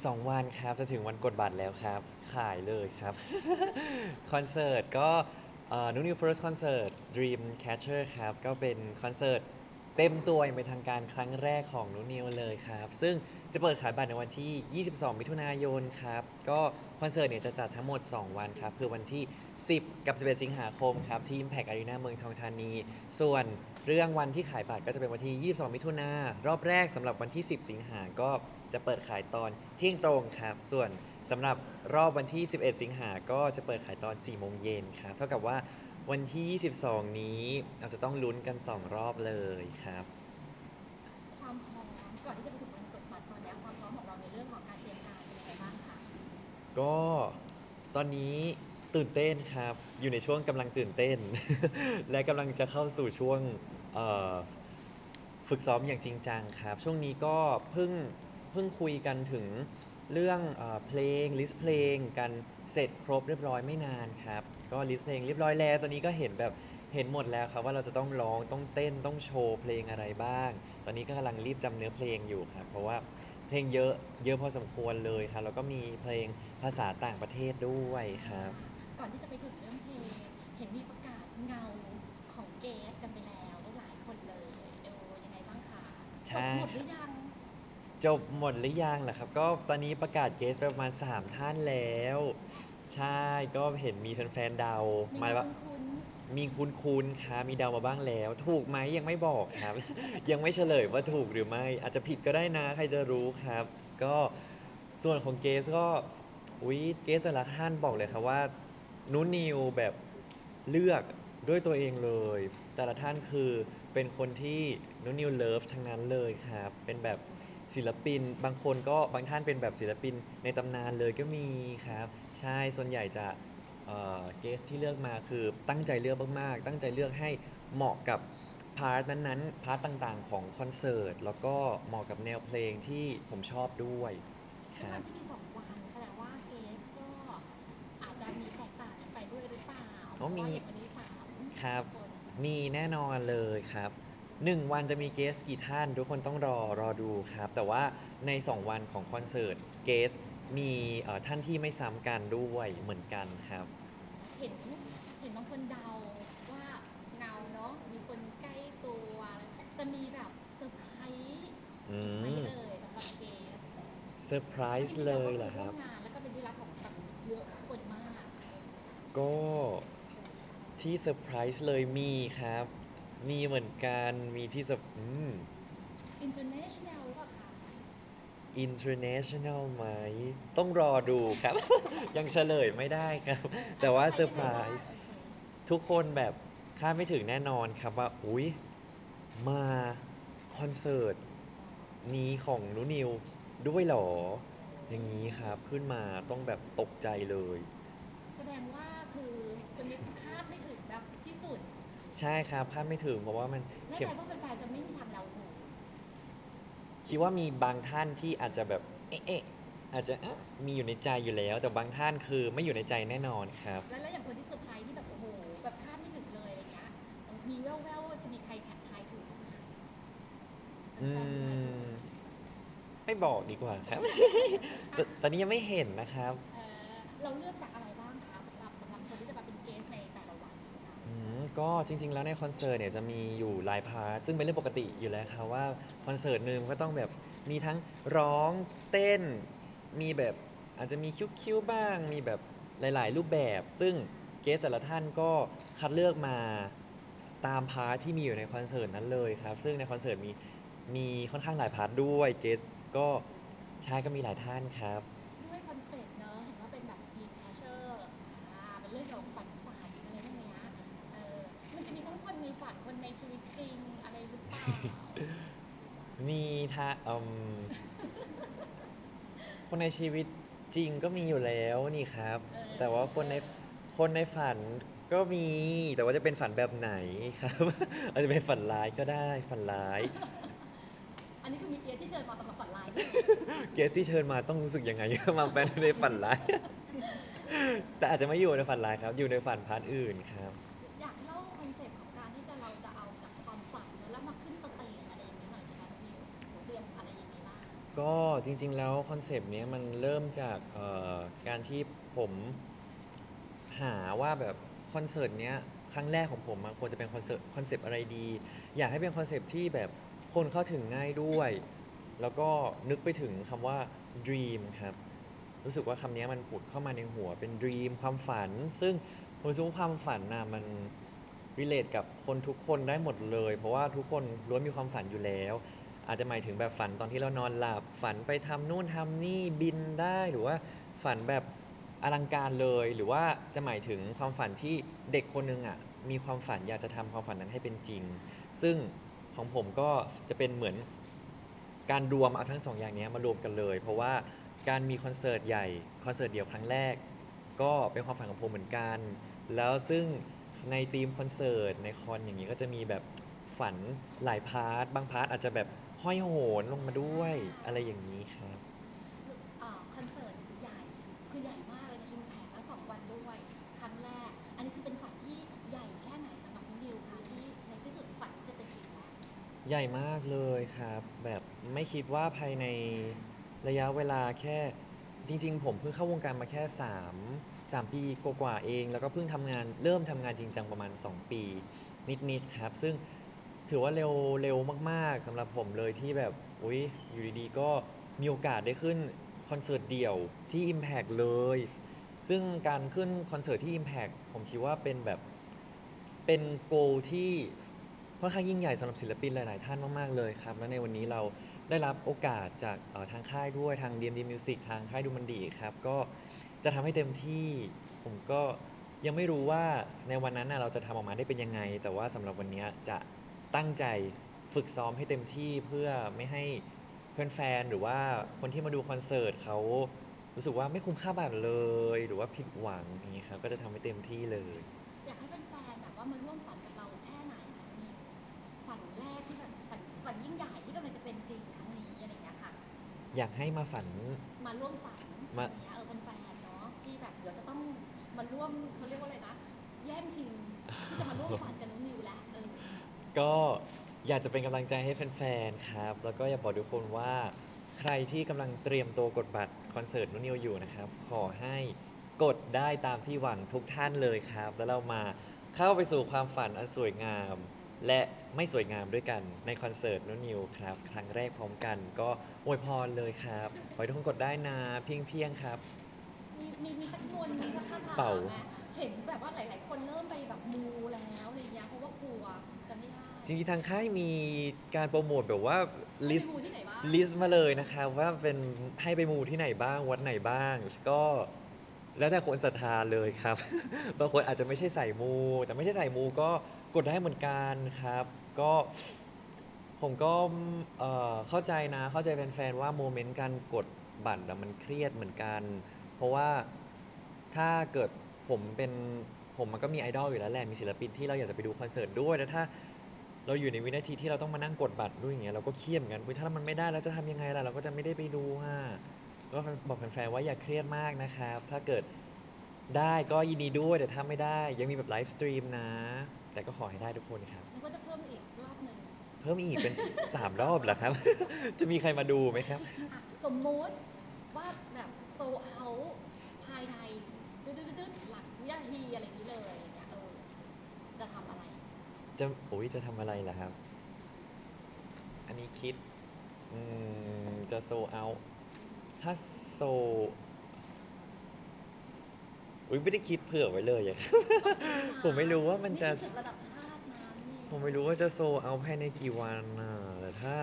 อีก2 วันครับ จะถึงวันกดบัตรแล้วครับ ขายเลยครับ คอนเสิร์ตก็นูนิว first concert Dream Catcher ครับ ก็เป็นคอนเสิร์ตเต็มตัวอย่างเป็นทางการครั้งแรกของนูนิวเลยครับ ซึ่งจะเปิดขายบัตรในวันที่ 22 มิถุนายนครับ ก็คอนเสิร์ตเนี่ยจะจัดทั้งหมด 2 วันครับ คือวันที่ 10 กับ 11 สิงหาคมครับ ที่ Impact Arena เมืองทองธานี ส่วน เรื่องวันที่ขายบัตรก็จะเป็นวันที่ 22 มิถุนารอบแรกสำหรับวันที่ 10 สิงหาก็จะเปิดขายตอนเที่ยงตรงครับ ส่วนสำหรับรอบวันที่ 11 สิงหาก็จะเปิดขายตอน 4 โมงเย็นครับ เท่ากับว่าวันที่ 22 นี้เราจะต้องลุ้นกัน 2 รอบเลยครับ ความพร้อมก่อนที่จะไปถึงวันกดบัตรตอนนี้ความพร้อมของเราในเรื่องของการเตรียมการเป็นยังไงบ้างคะก็ตอนนี้ ตื่นเต้นครับ อยู่ในช่วงกำลังตื่นเต้น และกำลังจะเข้าสู่ช่วงเอ่อฝึกซ้อมอย่างจริงจังครับ ช่วงนี้ก็เพิ่งเพิ่งคุยกันถึงเรื่องเออเพลงลิสต์เพลงกันเสร็จครบเรียบร้อยไม่นานครับ ก็ลิสต์เพลงเรียบร้อยแล้ว ตอนนี้ก็เห็นแบบเห็นหมดแล้วครับว่าเราจะต้องร้องต้องเต้นต้องโชว์เพลงอะไรบ้าง ตอนนี้ก็กำลังรีบจำเนื้อเพลงอยู่ครับ เพราะว่าเพลงเยอะเยอะพอสมควรเลยครับแล้วก็มีเพลงภาษาต่างประเทศด้วยครับ ก่อนที่จะไปถึงเรื่องเพลงเห็นมีประกาศเงาของเกสกันไปแล้วหลายคนเลยเออยังไงบ้างคะใช่จบหมดหรือยังจบหมดหรือยังล่ะครับ ก็ตอนนี้ประกาศเกสไปประมาณ 3 ท่านแล้ว ใช่ก็เห็นมีแฟนๆเดามาว่าคุ้นมีคุณคุณครับมีเดามาบ้างแล้ว ถูกไหมยังไม่บอกครับ ยังไม่เฉลยว่าถูกหรือไม่ อาจจะผิดก็ได้นะ ใครจะรู้ครับ ก็ส่วนของเกสก็อุ๊ยเกสแต่ละท่านบอกเลยครับว่า นุนิวแบบเลือกด้วยตัวเองเลย แต่ละท่านคือเป็นคนที่นุนิวเลิฟทั้งนั้นเลยครับ เป็นแบบศิลปิน บางคนก็บางท่านเป็นแบบศิลปินในตำนานเลยก็มีครับ ใช่ส่วนใหญ่จะเกสที่เลือกมาคือตั้งใจเลือกมากๆ ตั้งใจเลือกให้เหมาะกับพาร์ทนั้นๆ พาร์ทต่างๆ ของคอนเสิร์ต แล้วก็เหมาะกับแนวเพลงที่ผมชอบด้วยครับ อ๋อมีเพราะว่าอย่างวันนี้สามครับคนมีแน่นอนเลยครับหนึ่งวันจะมีเกสกี่ท่าน ทุกคนต้องรอรอดูครับ แต่ว่าใน 2 วันของคอนเสิร์ตเกสมีเอ่อท่านที่ไม่ซ้ำกันด้วยเหมือนกันครับ เห็นเห็นบางคนเดาว่าเงาเนาะมีคนใกล้ตัวจะมีแบบเซอร์ไพรส์อืไหมมเอ่ยสำหรับเกสเซอร์ไพรส์เลยเหรอครับงานแล้วก็เป็นที่รักของแบบเยอะคนมากก็ ที่เซอร์ไพรส์เลยมีครับ มีเหมือนกันมีที่เซอร์อืม international หรือเปล่าคะ international ไหม ต้องรอดูครับ ยังเฉลยไม่ได้ครับ แต่ว่าเซอร์ไพรส์ทุกคนแบบคาดไม่ถึงแน่นอนครับว่า อุ๊ย มาคอนเสิร์ตนี้ของนุนิวด้วยเหรอ อย่างนี้ครับขึ้นมาต้องแบบตกใจเลย แสดงว่าคือจะมีคาดไม่ถึงแบบที่สุด ใช่ครับคาดไม่ถึงเพราะว่ามันแน่เข้มใจว่าแฟนๆจะไม่มีทางเดาถูกคิดว่ามีบางท่านที่อาจจะแบบเอ๊ะเอ๊ะอาจจะเอ๊ะมีอยู่ในใจอยู่แล้ว แต่บางท่านคือไม่อยู่ในใจแน่นอนครับ แล้วแล้วอย่างคนที่เซอร์ไพรส์ที่แบบโอ้โหแบบคาดไม่ถึงเลยอะไรเงี้ยมีแว่วๆว่าจะมีใครแท็กทายถูกไหมอืแฟนๆทายถูกม ไม่บอกดีกว่าครับตตอนนี้ยังไม่เห็นนะครับ เอ่อเราเลือกจากอะไร ก็จริง ๆ แล้วในคอนเสิร์ตเนี่ยจะมีอยู่หลายพาร์ทซึ่งเป็นเรื่องปกติอยู่แล้วครับว่าคอนเสิร์ตหนึ่งก็ต้องแบบมีทั้งร้องเต้น มีแบบอาจจะมีคิ้วๆบ้าง มีแบบหลาย ๆ รูปแบบ ซึ่งเกสแต่ละท่านก็คัดเลือกมาตามพาร์ทที่มีอยู่ในคอนเสิร์ตนั้นเลยครับ ซึ่งในคอนเสิร์ตมีมีค่อนข้างหลายพาร์ทด้วยเกสก็ใช่ก็มีหลายท่านครับ มีทั้งคนในฝันคนในชีวิตจริงอะไรหรือเปล่ามีท่าอืมคนในชีวิตจริงก็มีอยู่แล้วนี่ครับเออแต่ว่าคนในคนในฝันก็มี แต่ว่าจะเป็นฝันแบบไหนครับ อาจจะเป็นฝันร้ายก็ได้ฝันร้าย อันนี้คือมีเกียร์ที่เชิญมาสำหรับฝันร้ายเกสที่เชิญมาต้องรู้สึกยังไง มาเป็นในฝันร้าย แต่อาจจะไม่อยู่ในฝันร้ายครับ อยู่ในฝันพาร์ทอื่นครับ อยากเล่าคอนเซ็ปต์ของการที่จะ เราจะเอาจากความฝันแล้วมาขึ้นสเตจอะไรอย่างนี้หน่อยสิคะพี่เตรียมอะไรยังไงบ้างก็จริงๆแล้วคอนเซปต์เนี้ยมันเริ่มจากเอ่อการที่ผมหาว่าแบบคอนเสิร์ตเนี้ยครั้งแรกของผมมันควรจะเป็นคอนเสิร์ตคอนเซปต์อะไรดี อยากให้เป็นคอนเซปต์ที่แบบคนเข้าถึงง่ายด้วย แล้วก็นึกไปถึงคำว่า dream ครับ รู้สึกว่าคำนี้มันผุดเข้ามาในหัวเป็น dream ความฝัน ซึ่งผมรู้สึกว่าความฝันนะมัน relate กับคนทุกคนได้หมดเลย เพราะว่าทุกคนล้วนมีความฝันอยู่แล้ว อาจจะหมายถึงแบบฝันตอนที่เรานอนหลับ ฝันไปทำนู่นทำนี่บินได้หรือว่าฝันแบบอลังการเลย หรือว่าจะหมายถึงความฝันที่เด็กคนหนึงอะมีความฝันอยากจะทำความฝันนั้นให้เป็นจริง ซึ่งของผมก็จะเป็นเหมือน การรวมเอาทั้งสองอย่างเนี้ยมารวมกันเลย เพราะว่าการมีคอนเสิร์ตใหญ่ คอนเสิร์ตเดียวครั้งแรก ก็เป็นความฝันของผมเหมือนกัน แล้วซึ่ง ในทีมคอนเสิร์ตในคอนอย่างนี้ก็จะมีแบบฝันหลายพาร์ทบางพาร์ทอาจจะแบบห้อยโหนลงมาด้วยอะไรอย่างนี้ครับ อ่าคอนเสิร์ตใหญ่คือใหญ่มากเลยนะอิมแพคและสองวันด้วยครั้งแรก อันนี้คือเป็นฝันที่ใหญ่แค่ไหนสำหรับน้องดิวคะที่ในที่สุดฝันจะเป็นจริงแล้วใหญ่มากเลยครับ แบบไม่คิดว่าภายในระยะเวลาแค่จริง ๆ ผมเพิ่งเข้าวงการมาแค่ 3 3 ปีกว่าๆเอง แล้วก็เพิ่งทำงานเริ่มทำงานจริงจังประมาณ 2 ปี นิดๆครับ ซึ่งถือว่าเร็วเร็วมากๆสำหรับผมเลยที่แบบอุ๊ยอยู่ดีๆ ก็มีโอกาสได้ขึ้นคอนเสิร์ตเดี่ยวที่ Impact เลย ซึ่งการขึ้นคอนเสิร์ตที่ Impact ผมคิดว่าเป็นแบบเป็นโกที่ค่อนข้างยิ่งใหญ่สำหรับศิลปินหลาย ๆ ท่านมาก ๆ เลยครับ และในวันนี้เรา ได้รับโอกาสจากทางค่ายด้วยทาง DMD Music ทางค่ายดูมันดีครับ ก็จะทำให้เต็มที่ ผมก็ยังไม่รู้ว่าในวันนั้นนะเราจะทำออกมาได้เป็นยังไง แต่ว่าสำหรับวันนี้จะตั้งใจฝึกซ้อมให้เต็มที่เพื่อไม่ให้แฟนๆหรือว่าคนที่มาดูคอนเสิร์ตเขารู้สึกว่าไม่คุ้มค่าบัตรเลย หรือว่าผิดหวังอย่างนี้ครับก็จะทำให้เต็มที่เลย อยากให้มาฝัน มาร่วมฝันมา อย่างเงี้ยเออเป็นแฟนเนาะที่แบบเดี๋ยวจะต้องมาร่วมเขาเรียกว่าอะไรนะแย่งชิงที่จะมาร่วมฝันกับน้องนิวแล้วเออก็อยากจะเป็นกำลังใจให้แฟนๆ ครับ แล้วก็อยากบอกทุกคนว่า ใครที่กำลังเตรียมตัวกดบัตรคอนเสิร์ตนุนนิวอยู่นะครับ ขอให้กดได้ตามที่หวังทุกท่านเลยครับ แล้วเรามาเข้าไปสู่ความฝันอันสวยงาม และไม่สวยงามด้วยกันในคอนเสิร์ตนุนนิวครับ ครั้งแรกพร้อมกัน ก็อวยพรเลยครับขอให้ทุกคนกดได้นะเพียงเพียงๆครับ มีมีมีสักมนต์มีสักคาถาเป่า ไหมเห็นแบบว่าหลาย ๆ คนเริ่มไปแบบมูแล้วอะไรเงี้ยเพราะว่ากลัวจะไม่ได้จริงๆทางค่ายมีการโปรโมทแบบว่าลิส ไปมูที่ไหนบ้างลิสต์มาเลยนะครับว่าเป็นให้ไปมูที่ไหนบ้างวัดไหนบ้าง ก็ แล้วแต่คนศรัทธาเลยครับ บางคนอาจจะไม่ใช่ใส่มู แต่ไม่ใช่ใส่มูก็กดได้เหมือนกันครับ ก็ผมก็เอ่อเข้าใจนะ เข้าใจแฟนๆว่าโมเมนต์การกดบัตรอะมันเครียดเหมือนกัน เพราะว่าถ้าเกิดผมเป็นผมมันก็มีไอดอลอยู่แล้วแหละ มีศิลปินที่เราอยากจะไปดูคอนเสิร์ตด้วย แล้วถ้าเราอยู่ในวินาทีที่เราต้องมานั่งกดบัตรด้วยอย่างเงี้ยเราก็เครียดเหมือนกันอุ๊ยถ้ามันไม่ได้เราจะทำยังไงล่ะ เราก็จะไม่ได้ไปดูฮะ ก็บอกแฟนๆว่าอย่าเครียดมากนะครับ ถ้าเกิดได้ก็ยินดีด้วยแต่ถ้าไม่ได้ยังมีแบบไลฟ์สตรีมนะ แต่ก็ขอให้ได้ทุกคนครับนึกว่าจะเพิ่มอีกรอบหนึ่งเพิ่มอีกเป็น 3 รอบเหรอครับ จะมีใครมาดูไหมครับ อะสมมุติว่าแบบโซเอาภายในดืดๆๆๆหลักวินาทีอะไรอย่างนี้เลยอย่างเงี้ยเออจะทำอะไร จะโอ้ยจะทำอะไรล่ะครับ อันนี้คิด อืม จะโซเอา ถ้าโซอุ้ยไม่ได้คิดเผื่อไว้เลยอะครับผมไม่รู้ว่ามันจะนี่คือศึกระดับชาตินะนี่ผมไม่รู้ว่าจะโซเอาภายในกี่วันน่ะแต่ถ้า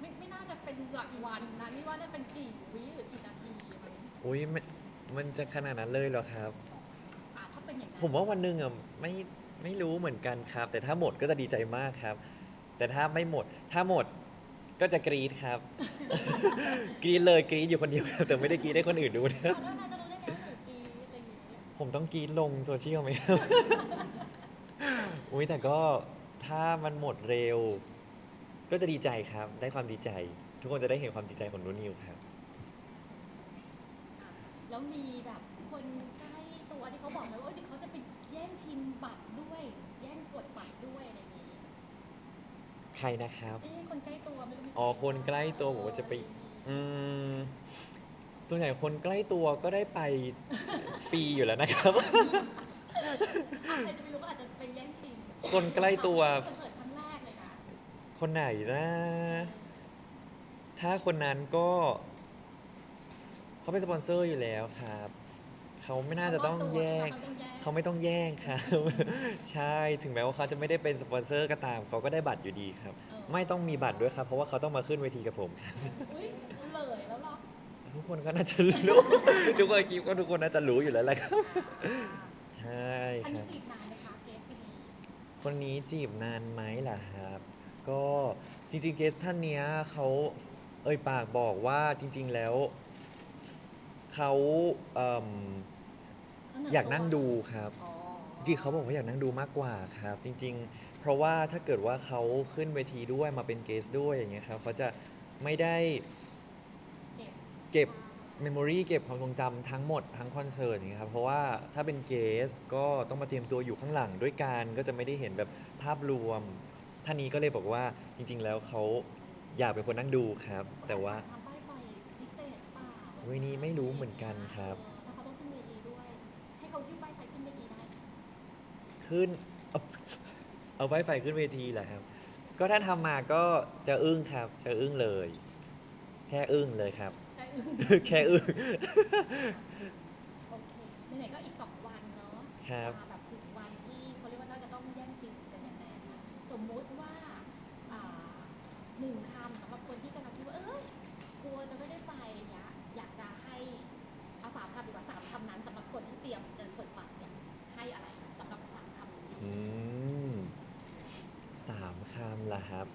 ไม่ไม่น่าจะเป็นหลักวันนะนี่ว่าน่าเป็นกี่วิหรือกี่นาทีมันอุ้ยมันมันจะขนาดนั้นเลยเหรอครับ อะถ้าเป็นอย่างนั้นผมว่าวันหนึ่งอะไม่ไม่รู้เหมือนกันครับ แต่ถ้าหมดก็จะดีใจมากครับ แต่ถ้าไม่หมด ถ้าหมด ก็จะกรี๊ดครับ กรี๊ดเลยกรี๊ดอยู่คนเดียวครับแต่ไม่ได้กรี๊ดให้คนอื่นดูนะเอาแล้วนายจะรู้ได้ไงว่าหนูกี่อะไรอย่างเงี้ยผมต้องกรี๊ดลงโซเชียลไหมครับ อุ้ยแต่ก็ถ้ามันหมดเร็ว ก็จะดีใจครับ ได้ความดีใจ ทุกคนจะได้เห็นความดีใจของนุ่นนิวครับอะแล้วมีแบบคนใกล้ตัวที่เขาบอกไหมว่าเดี๋ยวเขาจะไปแย่งชิงบัตรด้วย แย่งกดบัตรด้วยอะไรอย่างงี้ ใค รนะครับเอ๊ะคนใกล้ตัวไม่รู้มีอ๋อคนใกล้ตัวบอกว่าจะไป อืมส่วนใหญ่คนใกล้ตัวก็ได้ไปฟรีอยู่แล้วนะครับอะใครจะไม่รู้ก็อาจจะเป็นแย่งชิงคนใกล้ตัว คอนเสิร์ตครั้งแรกเลยนะคนไหนนะ ถ้าคนนั้นก็ เขาเป็นสปอนเซอร์อยู่แล้วครับ เขาไม่น่าจะต้องแย่งเขาไม่ต้องแย่งครับใช่ถึงแม้ว่าเขาจะไม่ได้เป็นสปอนเซอร์ก็ตาม เขาก็ได้บัตรอยู่ดีครับ ไม่ต้องมีบัตรด้วยครับ เพราะว่าเขาต้องมาขึ้นเวทีกับผมครับอุ้ยเฉลยแล้วเหรอทุกคนก็น่าจะรู้ทุกคนคิดว่าทุกคนน่าจะรู้อยู่แล้วแหละครับใช่อันคนี้รับจีบนานไหมคะเกสคนนี้คนนี้จีบนานไหมล่ะครับ ก็จริงๆเกสท่านเนี้ยเขาเอ่ยปากบอกว่าจริง ๆแล้วเขาเอิ่มเสนอยากนั่งดูครับ อ๋อจริงๆเขาบอกว่าอยากนั่งดูมากกว่าครับ จริง ๆ เพราะว่าถ้าเกิดว่าเขาขึ้นเวทีด้วยมาเป็นเกสด้วยอย่างเงี้ยครับเขาจะไม่ได้เก็บเก็บเมมโมรีเก็บความทรงจำทั้งหมดทั้งคอนเสิร์ตอย่างเงี้ยครับเพราะว่าถ้าเป็นเกสก็ต้องมาเตรียมตัวอยู่ข้างหลังด้วยกันก็จะไม่ได้เห็นแบบภาพรวม ท่านนี้ก็เลยบอกว่าจริง ๆ แล้วเขาอยากเป็นคนนั่งดูครับ แต่ว่า ทำป้ายไฟพิเศษเปล่าเว้ยนี่ไม่รู้เหมือนกันครับ ขึ้น เอาเอาไว้ไฟขึ้นเวทีแหละครับ ก็ถ้าทำมาก็จะอึ้งครับ จะอึ้งเลย แค่อึ้งเลยครับ ได้แค่อึ้ง โอเคไหนๆก็อีกสองวันเนาะครับ มาแบบถึงวันที่เขาเรียกว่าน่าจะต้องแย่งชิงกันแน่ๆนะสมมุติว่าอ่าหนึ่งคำสำหรับคนที่กำลังคิดว่า เอ้ย กลัวจะไม่ได้ไปอย่างเงี้ย อยากจะให้เอาสามคำดีกว่าสามคำนั้นสำหรับคนที่เตรียมจะเปิดบัตรเนี่ยให้อะไรสำหรับสามคำนี้ อืมสามคำล่ะครับ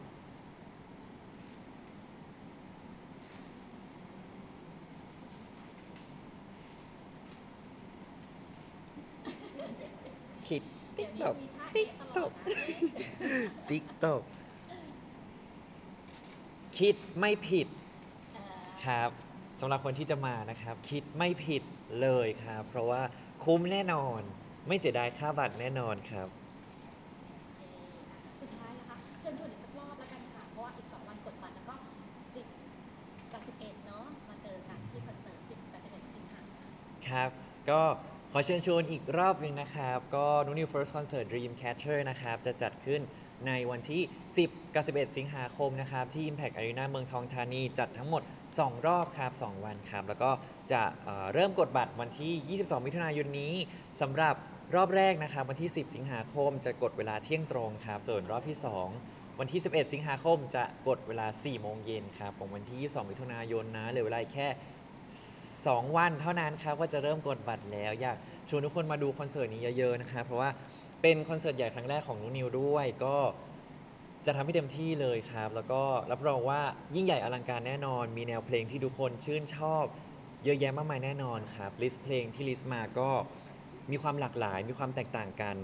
คิด เดี๋ ติ๊ยกวนี้ตอกมีท่าเอ๊ะตลอดนะติ๊กตอกคิดไม่ผิดเอ่อครับสำหรับคนที่จะมานะครับ คิดไม่ผิดเลยครับ เพราะว่าคุ้มแน่นอน ไม่เสียดายค่าบัตรแน่นอนครับโอเคสุดท้ายนะคะเชิญชวนอีกสักรอบแล้วกันค่ะ เพราะว่าอีก2วันกดบัตรแล้วก็10กับ11เนาะมาเจอกันที่คอนเสิร์ต10กับ11สิงหาคมครับ ก็ ขอเชิญชวนอีกรอบหนึ่งนะครับ ก็นูนิว First Concert Dreamcatcher นะครับ จะจัดขึ้นในวันที่ 10กับ11 สิงหาคมนะครับ ที่ Impact Arena เมืองทองธานี จัดทั้งหมด 2 รอบครับ 2 วันครับ แล้วก็จะเเริ่มกดบัตรวันที่ 22 มิถุนายนนี้สำหรับรอบแรกนะครับ วันที่ 10 สิงหาคม จะกดเวลาเที่ยงตรงครับ ส่วนรอบที่ 2 วันที่ 11 สิงหาคมจะกดเวลา 4 โมงเย็นครับของวันที่ 22 มิถุนายนนะเหลือเวลาแค่ 2 วันเท่านั้นครับว่าจะเริ่มกดบัตรแล้ว อยากชวนทุกคนมาดูคอนเสิร์ตนี้เยอะๆนะครับเพราะว่าเป็นคอนเสิร์ตใหญ่ครั้งแรกของนุนิวด้วยก็จะทำให้เต็มที่เลยครับ แล้วก็รับรองว่ายิ่งใหญ่อลังการแน่นอน มีแนวเพลงที่ทุกคนชื่นชอบ เยอะแยะมากมายแน่นอนครับลิสต์เพลงที่ลิสต์มาก็มีความหลากหลาย มีความแตกต่างกัน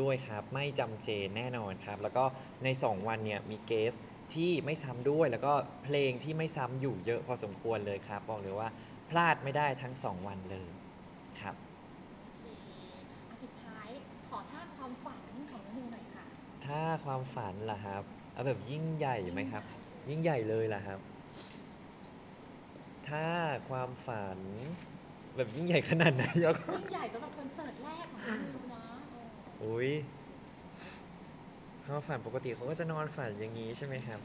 ด้วยครับ ไม่จำเจนแน่นอนครับ แล้วก็ใน 2 วันเนี่ยมีเกสที่ไม่ซ้ำด้วย แล้วก็เพลงที่ไม่ซ้ำอยู่เยอะพอสมควรเลยครับ บอกเลยว่า พลาดไม่ได้ทั้ง2วันเลยครับโอเคอะสุดท้ายขอท่าความฝันของน้องนิวหน่อยค่ะถ้าความฝันล่ะครับเอาแบบยิ่งใหญ่ไหมครับ ยิ่งใหญ่เลยล่ะครับ ถ้าความฝัน แบบยิ่งใหญ่ขนาดไหนยกยิ่งใหญ่สำหรับคอนเสิร์ตแรกของน้องนิวนะเอออุ้ยความฝันปกติเขาก็จะนอนฝันอย่างนี้ใช่ไหมครับ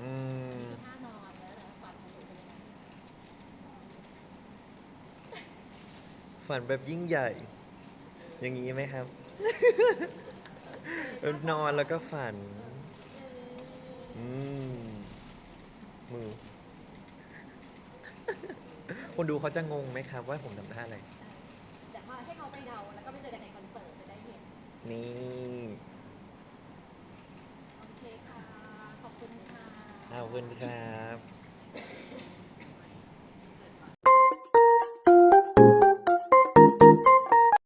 อืมมีท่านอนแล้วนะฝันของหนูเป็นยังไง ฝันแบบยิ่งใหญ่ อย่างนี้ไหมครับเออนอนแล้วก็ฝัน อืม มือ คนดูเขาจะงงไหมครับ ว่าผมทำท่าอะไร แต่ว่าให้เขาไปเดาแล้วก็ไปเจอกันในคอนเสิร์ตจะได้เห็น นี่ โอเคค่ะ ขอบคุณค่ะเอาคุณครับ